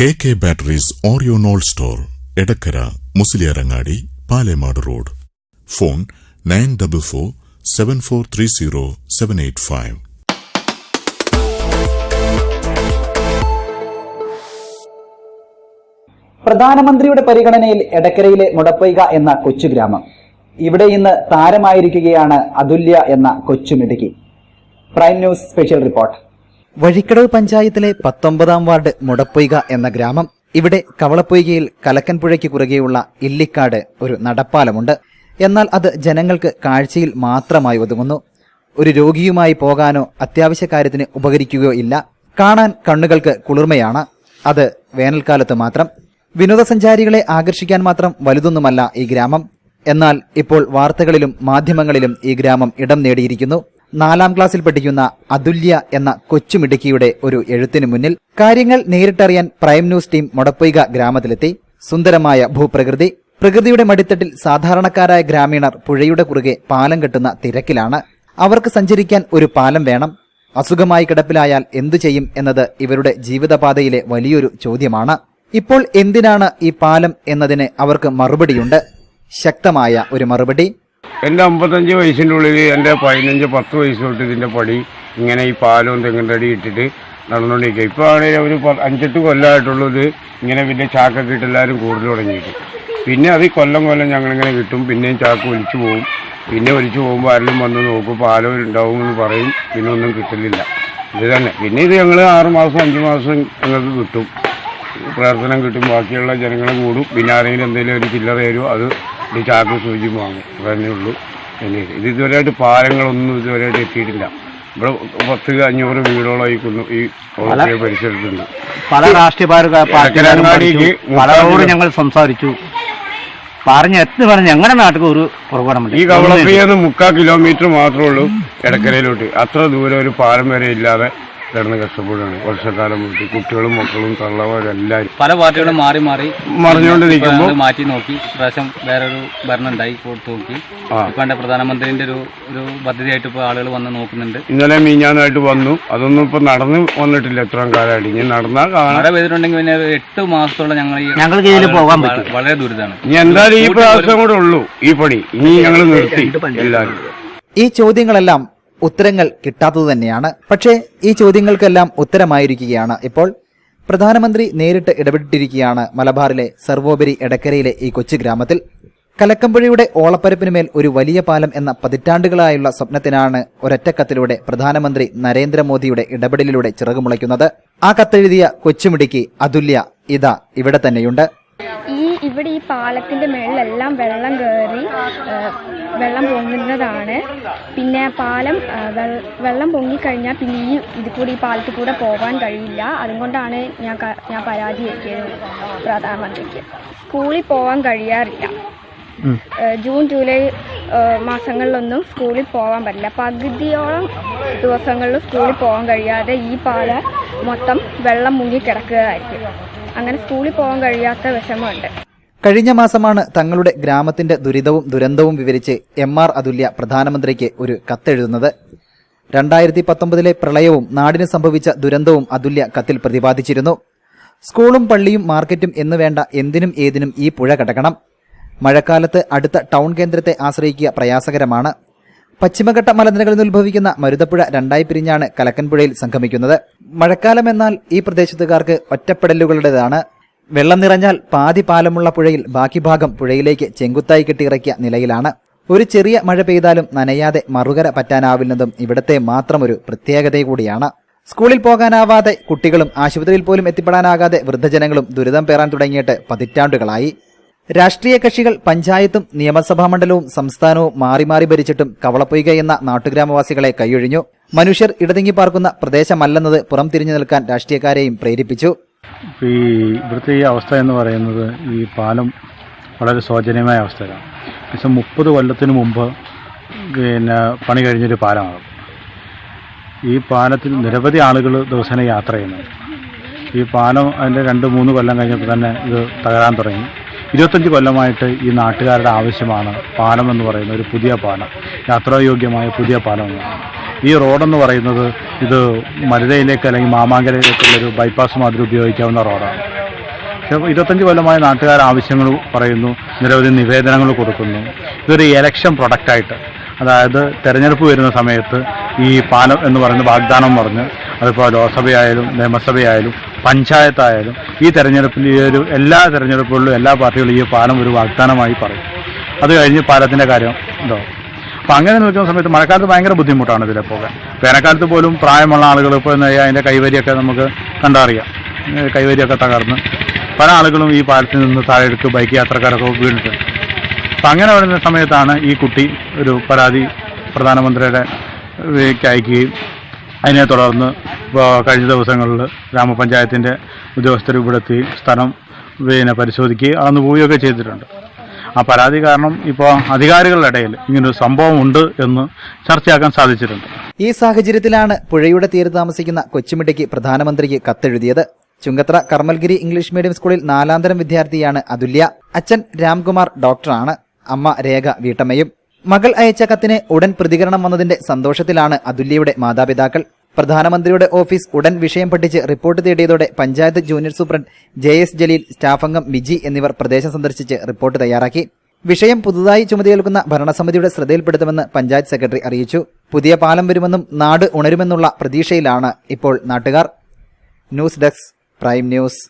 K K batteries ഓറിയോണോൾ store Edakkara Musliyarangadi Palemad road. Phone nine double four seven four three zero seven eight five. പ്രധാനമന്ത്രിയുടെ പരിഗണനയിൽ എടക്കരയിലെ മുടപ്പൈക എന്ന കൊച്ചു ഗ്രാമം. ഇവിടെ ഇന്ന് താരമായിരിക്കുകയാണ് അതുല്യ എന്ന കൊച്ചുമിടുക്കി prime news special report. Vazhikkadavu പഞ്ചായത്തിലെ പത്തൊമ്പതാം വാർഡ് മുടപ്പൊയ്ക എന്ന ഗ്രാമം ഇവിടെ കവളപ്പൊയ്കയിൽ കലക്കൻപുഴയ്ക്ക് കുറുകെയുള്ള ഇല്ലിക്കാട് ഒരു നടപ്പാലമുണ്ട്. എന്നാൽ അത് ജനങ്ങൾക്ക് കാഴ്ചയിൽ മാത്രമായി ഒതുങ്ങുന്നു. ഒരു രോഗിയുമായി പോകാനോ അത്യാവശ്യ കാര്യത്തിന് ഉപകരിക്കുകയോ ഇല്ല. കാണാൻ കണ്ണുകൾക്ക് കുളിർമയാണ്. അത് വേനൽക്കാലത്ത് മാത്രം. വിനോദസഞ്ചാരികളെ ആകർഷിക്കാൻ മാത്രം വലുതൊന്നുമല്ല ഈ ഗ്രാമം. എന്നാൽ ഇപ്പോൾ വാർത്തകളിലും മാധ്യമങ്ങളിലും ഈ ഗ്രാമം ഇടം നേടിയിരിക്കുന്നു. നാലാം ക്ലാസ്സിൽ പഠിക്കുന്ന അതുല്യ എന്ന കൊച്ചുമിടുക്കിയുടെ ഒരു എഴുത്തിനു മുന്നിൽ കാര്യങ്ങൾ നേരിട്ടറിയാൻ പ്രൈം ന്യൂസ് ടീം മുടപ്പൊയ്ക ഗ്രാമത്തിലെത്തി. സുന്ദരമായ ഭൂപ്രകൃതി പ്രകൃതിയുടെ മടിത്തട്ടിൽ സാധാരണക്കാരായ ഗ്രാമീണർ പുഴയുടെ കുറുകെ പാലം കെട്ടുന്ന തിരക്കിലാണ്. അവർക്ക് സഞ്ചരിക്കാൻ ഒരു പാലം വേണം. അസുഖമായി കിടപ്പിലായാൽ എന്തു ചെയ്യും എന്നത് ഇവരുടെ ജീവിതപാതയിലെ വലിയൊരു ചോദ്യമാണ്. ഇപ്പോൾ എന്തിനാണ് ഈ പാലം എന്നതിന് അവർക്ക് മറുപടിയുണ്ട്. ശക്തമായ ഒരു മറുപടി. എന്റെ അമ്പത്തഞ്ച് വയസ്സിന്റെ ഉള്ളിൽ എന്റെ പതിനഞ്ച് പത്ത് വയസ്സ് തൊട്ട് ഇതിന്റെ പടി ഇങ്ങനെ ഈ പാലവും തെങ്ങിന്റെ അടി ഇട്ടിട്ട് നടന്നുകൊണ്ടിരിക്കുക. ഇപ്പോൾ ആണെങ്കിൽ ഒരു അഞ്ചെട്ട് കൊല്ലമായിട്ടുള്ളത് ഇങ്ങനെ പിന്നെ ചാക്കൊക്കെ ഇട്ട് എല്ലാവരും കൂടുതൽ തുടങ്ങിയിട്ട്. പിന്നെ അത് കൊല്ലം കൊല്ലം ഞങ്ങളിങ്ങനെ കിട്ടും. പിന്നെയും ചാക്ക് ഒലിച്ചു പോകും പിന്നെ ഒലിച്ചു പോകുമ്പോൾ ആരെങ്കിലും വന്ന് നോക്കും പാലം ഉണ്ടാവും എന്ന് പറയും. പിന്നെ ഒന്നും കിട്ടലില്ല ഇത് തന്നെ. പിന്നെ ഇത് ഞങ്ങൾ ആറുമാസം അഞ്ച് മാസം ഞങ്ങൾക്ക് കിട്ടും. പ്രവർത്തനം കിട്ടും. ബാക്കിയുള്ള ജനങ്ങളും കൂടും. പിന്നെ ആരെങ്കിലും എന്തെങ്കിലും ഒരു ചില്ലറ തരുമോ അത് ഈ ചാക്ക് സൂചി വാങ്ങും അതന്നെ ഉള്ളൂ പിന്നെ ഇത് ഇതുവരെയായിട്ട് പാലങ്ങളൊന്നും ഇതുവരെയായിട്ട് എത്തിയിട്ടില്ല. ഇവിടെ പത്ത് അഞ്ഞൂറ് വീടുകളായി കുന്നു ഈ പരിസരത്തുണ്ട്. പല രാഷ്ട്രീയ പലരോട് ഞങ്ങൾ സംസാരിച്ചു. പറഞ്ഞ് എത്തി പറഞ്ഞ് ഞങ്ങളുടെ നാട്ടിൽ ഒരു പുറകോടമുണ്ട് ഈ കവളപ്പിന്ന് മുക്കാൽ കിലോമീറ്റർ മാത്രമേ ഉള്ളൂ ഇടക്കരയിലോട്ട്. അത്ര ദൂരം ഒരു പാലം വരെ ഇല്ലാതെ കിടന്ന് കഷ്ടപ്പെടുകയാണ്. വർഷക്കാലം കുട്ടികളും മക്കളും തള്ളവരെല്ലാവരും പല പാർട്ടികളും മാറി മാറി മറിഞ്ഞുകൊണ്ട് നിൽക്കുമ്പോൾ മാറ്റി നോക്കി. ഇപ്രാവശ്യം വേറൊരു ഭരണം ഉണ്ടായി കൊടുത്തു നോക്കി. ആ. പ്രധാനമന്ത്രിന്റെ ഒരു ഒരു പദ്ധതിയായിട്ട് ഇപ്പൊ ആളുകൾ വന്ന് നോക്കുന്നുണ്ട്. ഇന്നലെ മീഞ്ഞാനായിട്ട് വന്നു. അതൊന്നും ഇപ്പൊ നടന്ന് വന്നിട്ടില്ല ഇത്രയും കാലമായിട്ട്. ഇനി നടന്നാൽ കാണാൻ മഴ പെയ്തിട്ടുണ്ടെങ്കിൽ പിന്നെ എട്ട് മാസത്തോളം ഞങ്ങൾ ഞങ്ങൾക്ക് ഇതിൽ പോകാൻ പറ്റും. വളരെ ദുരിതമാണ്. ഇനി എന്തായാലും ഈ പ്രാവശ്യം കൂടെ ഉള്ളൂ ഈ പണി. ഇനി ഞങ്ങൾ നിർത്തി എല്ലാവരും ഈ ചോദ്യങ്ങളെല്ലാം ഉത്തരങ്ങൾ കിട്ടാത്തത് തന്നെയാണ്. പക്ഷേ ഈ ചോദ്യങ്ങൾക്കെല്ലാം ഉത്തരമായിരിക്കുകയാണ്. ഇപ്പോൾ പ്രധാനമന്ത്രി നേരിട്ട് ഇടപെട്ടിരിക്കുകയാണ് മലബാറിലെ സർവോപരി എടക്കരയിലെ ഈ കൊച്ചു ഗ്രാമത്തിൽ. കലക്കമ്പുഴയുടെ ഓളപ്പരപ്പിനുമേൽ ഒരു വലിയ പാലം എന്ന പതിറ്റാണ്ടുകളായുള്ള സ്വപ്നത്തിനാണ് ഒരൊറ്റക്കത്തിലൂടെ പ്രധാനമന്ത്രി നരേന്ദ്രമോദിയുടെ ഇടപെടലിലൂടെ ചിറകുമുളയ്ക്കുന്നത് ആ കത്തെഴുതിയ കൊച്ചുമിടിക്ക് അതുല്യ ഇതാ ഇവിടെ തന്നെയുണ്ട്. ഈ ഇവിടെ ഈ പാലത്തിന്റെ മേളിലെല്ലാം വെള്ളം കയറി വെള്ളം പൊങ്ങുന്നതാണ്. പിന്നെ പാലം വെള്ളം പൊങ്ങിക്കഴിഞ്ഞാൽ പിന്നെ ഈ ഇത് കൂടി ഈ പാലത്തിൽ കൂടെ പോകാൻ കഴിയില്ല. അതുകൊണ്ടാണ് ഞാൻ ഞാൻ പരാതി വയ്ക്കിയത് പ്രധാനമന്ത്രിക്ക്. സ്കൂളിൽ പോകാൻ കഴിയാറില്ല. ജൂൺ ജൂലൈ മാസങ്ങളിലൊന്നും സ്കൂളിൽ പോകാൻ പറ്റില്ല. പകുതിയോളം ദിവസങ്ങളിൽ സ്കൂളിൽ പോകാൻ കഴിയാതെ ഈ പാല മൊത്തം വെള്ളം മുങ്ങി കിടക്കുകയായിരിക്കും. അങ്ങനെ സ്കൂളിൽ പോകാൻ കഴിയാത്ത വിഷമമുണ്ട്. കഴിഞ്ഞ മാസമാണ് തങ്ങളുടെ ഗ്രാമത്തിന്റെ ദുരിതവും ദുരന്തവും വിവരിച്ച് എം ആർ അതുല്യ പ്രധാനമന്ത്രിക്ക് ഒരു കത്തെഴുതുന്നത്. രണ്ടായിരത്തി പത്തൊമ്പതിലെ പ്രളയവും നാടിന് സംഭവിച്ച ദുരന്തവും അതുല്യ കത്തിൽ പ്രതിപാദിച്ചിരുന്നു. സ്കൂളും പള്ളിയും മാർക്കറ്റും എന്നുവേണ്ട എന്തിനും ഏതിനും ഈ പുഴ കടക്കണം. മഴക്കാലത്ത് അടുത്ത ടൗൺ കേന്ദ്രത്തെ ആശ്രയിക്കുക പ്രയാസകരമാണ്. പശ്ചിമഘട്ട മലനിരകളിൽ ഉത്ഭവിക്കുന്ന മരുതപ്പുഴ രണ്ടായി പിരിഞ്ഞാണ് കലക്കൻപുഴയിൽ സംഗമിക്കുന്നത്. മഴക്കാലം എന്നാൽ ഈ പ്രദേശത്തുകാർക്ക് ഒറ്റപ്പെടലുകളുടേതാണ്. വെള്ളം നിറഞ്ഞാൽ പാതി പാലമുള്ള പുഴയിൽ ബാക്കി ഭാഗം പുഴയിലേക്ക് ചെങ്കുത്തായി കെട്ടിയിറക്കിയ നിലയിലാണ്. ഒരു ചെറിയ മഴ പെയ്താലും നനയാതെ മറുകര പറ്റാനാവില്ലെന്നതും ഇവിടത്തെ മാത്രം ഒരു പ്രത്യേകത കൂടിയാണ്. സ്കൂളിൽ പോകാനാവാതെ കുട്ടികളും ആശുപത്രിയിൽ പോലും എത്തിപ്പെടാനാകാതെ വൃദ്ധജനങ്ങളും ദുരിതം പേറാൻ തുടങ്ങിയിട്ട് പതിറ്റാണ്ടുകളായി. രാഷ്ട്രീയ കക്ഷികൾ പഞ്ചായത്തും നിയമസഭാ മണ്ഡലവും സംസ്ഥാനവും മാറി മാറി ഭരിച്ചിട്ടും കവളപ്പൊയ്ക എന്ന നാട്ടുഗ്രാമവാസികളെ കൈയൊഴിഞ്ഞു. മനുഷ്യർ ഇടതിങ്ങി പാർക്കുന്ന പ്രദേശമല്ലെന്നത് പുറം തിരിഞ്ഞു നിൽക്കാൻ രാഷ്ട്രീയക്കാരെയും പ്രേരിപ്പിച്ചു. ഈ ഇവിടുത്തെ ഈ അവസ്ഥ എന്ന് പറയുന്നത് ഈ പാലം വളരെ ശോചനീയമായ അവസ്ഥയാണ് പക്ഷെ മുപ്പത് കൊല്ലത്തിന് മുമ്പ് പിന്നെ പണി കഴിഞ്ഞൊരു പാലമാണ് ഈ പാലത്തിൽ നിരവധി ആളുകൾ ദിവസേന യാത്ര ചെയ്യുന്നുണ്ട്. ഈ പാലം അതിന്റെ രണ്ട് മൂന്ന് കൊല്ലം കഴിഞ്ഞപ്പോൾ തന്നെ ഇത് തകരാൻ തുടങ്ങി. ഇരുപത്തഞ്ച് കൊല്ലമായിട്ട് ഈ നാട്ടുകാരുടെ ആവശ്യമാണ് പാലം എന്ന് പറയുന്ന ഒരു പുതിയ പാലം യാത്രായോഗ്യമായ പുതിയ പാലം ഈ റോഡെന്ന് പറയുന്നത് ഇത് മരുതയിലേക്ക് അല്ലെങ്കിൽ മാമാങ്കരയിലേക്കുള്ളൊരു ബൈപ്പാസ് മാതിരി ഉപയോഗിക്കാവുന്ന റോഡാണ്. പക്ഷേ ഇരുപത്തഞ്ച് കൊല്ലമായ നാട്ടുകാർ ആവശ്യങ്ങൾ പറയുന്നു നിരവധി നിവേദനങ്ങൾ കൊടുക്കുന്നു. ഇതൊരു ഇലക്ഷൻ പ്രൊഡക്റ്റായിട്ട് അതായത് തെരഞ്ഞെടുപ്പ് വരുന്ന സമയത്ത് ഈ പാലം എന്ന് പറയുന്ന വാഗ്ദാനം പറഞ്ഞ് അതിപ്പോൾ ലോക്സഭയായാലും നിയമസഭയായാലും പഞ്ചായത്തായാലും ഈ തെരഞ്ഞെടുപ്പിൽ ഈ ഒരു എല്ലാ തെരഞ്ഞെടുപ്പുകളിലും എല്ലാ പാർട്ടികളും ഈ പാലം ഒരു വാഗ്ദാനമായി പറയും. അത് കഴിഞ്ഞ് പാലത്തിന്റെ കാര്യം ഉണ്ടോ അപ്പം അങ്ങനെ നിൽക്കുന്ന സമയത്ത് മഴക്കാലത്ത് ഭയങ്കര ബുദ്ധിമുട്ടാണ് ഇതിലെ പോകാൻ വേനൽക്കാലത്ത് പോലും പ്രായമുള്ള ആളുകൾ ഇപ്പോൾ എന്താ അതിന്റെ കൈവരിയൊക്കെ നമുക്ക് കണ്ടറിയാം. കൈവരിയൊക്കെ തകർന്ന്. പല ആളുകളും ഈ പാലത്തിൽ നിന്ന് താഴെടുത്ത് ബൈക്ക് യാത്രക്കാരൊക്കെ വീണിട്ടുണ്ട്. അപ്പം അങ്ങനെ വരുന്ന സമയത്താണ് ഈ കുട്ടി ഒരു പരാതി പ്രധാനമന്ത്രിയുടെ അയക്കുകയും അതിനെ തുടർന്ന് കഴിഞ്ഞ ദിവസങ്ങളിൽ ഗ്രാമപഞ്ചായത്തിന്റെ ഉദ്യോഗസ്ഥർ ഇവിടെത്തി സ്ഥലം പിന്നെ പരിശോധിക്കുകയും അന്ന് പോവുകയൊക്കെ ചെയ്തിട്ടുണ്ട്. ആ പരാതി കാരണം ഇപ്പോൾ അധികാരികളുടെ ഇടയിൽ ഇങ്ങനൊരു സംഭവം ഉണ്ട് എന്ന് ചർച്ചയാക്കാൻ സാധിച്ചിട്ടുണ്ട്. ഈ സാഹചര്യത്തിലാണ് പുഴയുടെ തീരത്ത് താമസിക്കുന്ന കൊച്ചുമിട്ടിക്ക് പ്രധാനമന്ത്രിക്ക് കത്തെഴുതിയത്. ചുങ്കത്ര കർമ്മൽഗിരി ഇംഗ്ലീഷ് മീഡിയം സ്കൂളിൽ നാലാന്തരം വിദ്യാർത്ഥിയാണ് അതുല്യ. അച്ഛൻ രാംകുമാർ ഡോക്ടറാണ്. അമ്മ രേഖ വീട്ടമ്മയും. മകൾ അയച്ച കത്തിന് ഉടൻ പ്രതികരണം വന്നതിന്റെ സന്തോഷത്തിലാണ് അതുല്യയുടെ മാതാപിതാക്കൾ. പ്രധാനമന്ത്രിയുടെ ഓഫീസ് ഉടൻ വിഷയം പഠിച്ച് report തേടിയതോടെ panchayat junior superintendent J S Jaleel staff അംഗം മിജി എന്നിവർ പ്രദേശം സന്ദർശിച്ച് റിപ്പോർട്ട് തയ്യാറാക്കി. വിഷയം പുതുതായി ചുമതലയേൽക്കുന്ന ഭരണസമിതിയുടെ ശ്രദ്ധയിൽപ്പെടുത്തുമെന്ന് പഞ്ചായത്ത് സെക്രട്ടറി അറിയിച്ചു. പുതിയ പാലം വരുമെന്നും നാട് ഉണരുമെന്നുള്ള പ്രതീക്ഷയിലാണ് ഇപ്പോൾ നാട്ടുകാർ. News desk prime news.